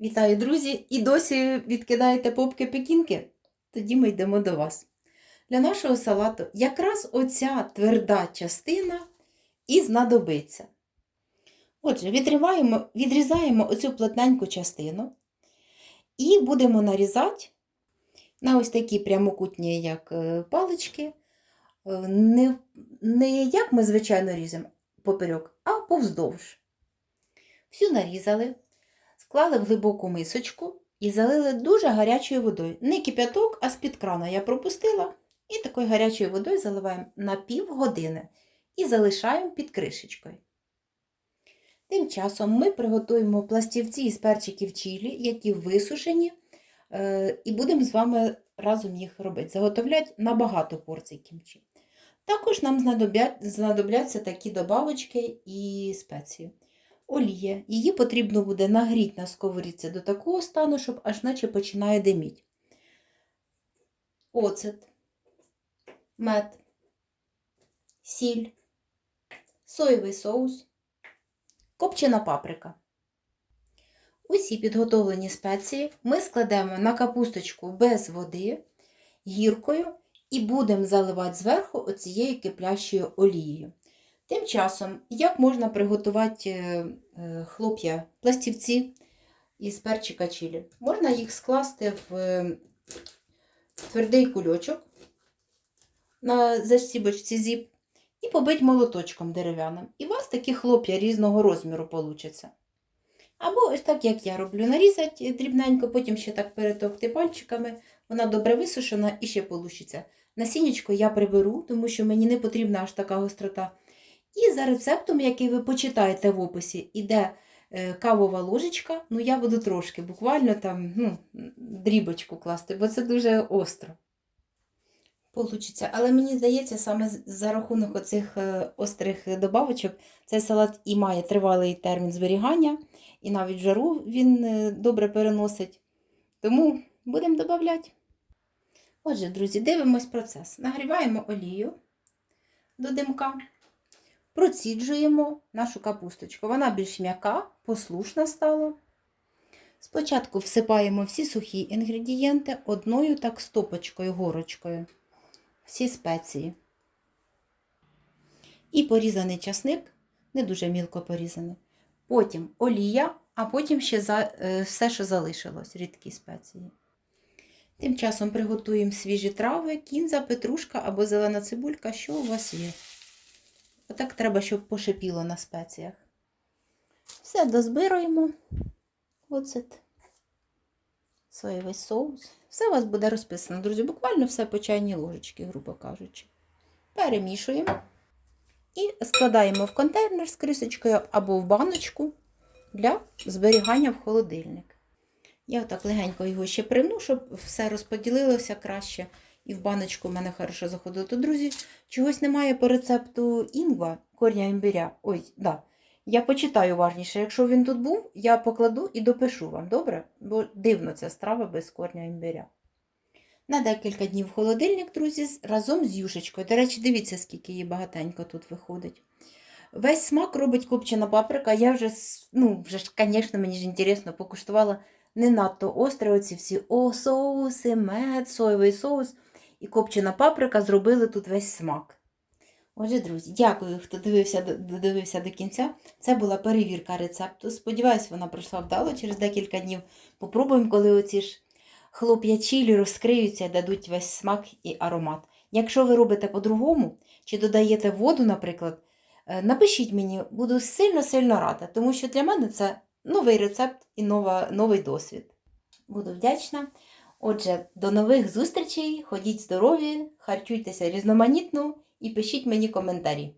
Вітаю, друзі! І досі відкидаєте попки пекінки? Тоді ми йдемо до вас. Для нашого салату якраз оця тверда частина і знадобиться. Отже, відриваємо, відрізаємо оцю плотненьку частину і будемо нарізати на ось такі прямокутні, як е, палички. Е, Не, не як ми, звичайно, різемо поперек, а повздовж. Всю нарізали, склали в глибоку мисочку і залили дуже гарячою водою. Не кип'яток, а з-під крана я пропустила. І такою гарячою водою заливаємо на півгодини і залишаємо під кришечкою. Тим часом ми приготуємо пластівці із перчиків чилі, які висушені, е, і будемо з вами разом їх робити. Заготовлять на багато порцій кімчі. Також нам знадобляться такі добавочки і спеції. Олія. Її потрібно буде нагріти на сковорідці до такого стану, щоб аж наче починає диміти. Оцет, мед, сіль, соєвий соус, копчена паприка. Усі підготовлені спеції ми складемо на капусточку без води, гіркою і будемо заливати зверху оцією киплящою олією. Тим часом, як можна приготувати е, е, хлоп'я пластівці із перчика чилі? Можна їх скласти в е, твердий кульочок на застібочці зіп і побити молоточком дерев'яним. І у вас такі хлоп'я різного розміру получаться. Або ось так, як я роблю, нарізати дрібненько, потім ще так перетовкти пальчиками, вона добре висушена і ще получиться. Насіннячко я приберу, тому що мені не потрібна аж така гострота. І за рецептом, який ви почитаєте в описі, іде е, кавова ложечка. Ну, я буду трошки, буквально там ну, дрібочку класти, бо це дуже остро. Получиться. Але мені здається, саме за рахунок оцих е, острих добавочок, цей салат і має тривалий термін зберігання, і навіть жару він е, добре переносить. Тому будемо додавати. Отже, друзі, дивимось процес. Нагріваємо олію до димка. Проціджуємо нашу капусточку. Вона більш м'яка, послушна стала. Спочатку всипаємо всі сухі інгредієнти одною так стопочкою, горочкою. Всі спеції. І порізаний часник, не дуже мілко порізаний. Потім олія, а потім ще за, е, все, що залишилось, рідкі спеції. Тим часом приготуємо свіжі трави, кінза, петрушка або зелена цибулька, що у вас є. Отак треба, щоб пошипіло на спеціях. Все дозбируємо. Оцет. Соєвий соус. Все у вас буде розписано, друзі. Буквально все по чайній ложечці, грубо кажучи. Перемішуємо і складаємо в контейнер з крисочкою або в баночку для зберігання в холодильник. Я отак легенько його ще примну, щоб все розподілилося краще. І в баночку в мене хорошо заходило. То, друзі, чогось немає по рецепту інгва, корня імбиря. Ой, да. Я почитаю уважніше. Якщо він тут був, я покладу і допишу вам, добре? Бо дивно ця страва без корня імбиря. На декілька днів холодильник, друзі, разом з юшечкою. До речі, дивіться, скільки її багатенько тут виходить. Весь смак робить копчена паприка. Я вже, ну, вже ж, звісно, мені ж інтересно, покуштувала не надто остре оці всі о, соуси, мед, соєвий соус і копчена паприка зробили тут весь смак. Отже, друзі, дякую, хто дивився, до- додивився до кінця. Це була перевірка рецепту. Сподіваюсь, вона пройшла вдало через декілька днів. Попробуємо, коли оці ж хлоп'я чилі розкриються дадуть весь смак і аромат. Якщо ви робите по-другому, чи додаєте воду, наприклад, е, напишіть мені, буду сильно-сильно рада, тому що для мене це новий рецепт і нова, новий досвід. Буду вдячна. Отже, до нових зустрічей, ходіть здорові, харчуйтеся різноманітно і пишіть мені коментарі.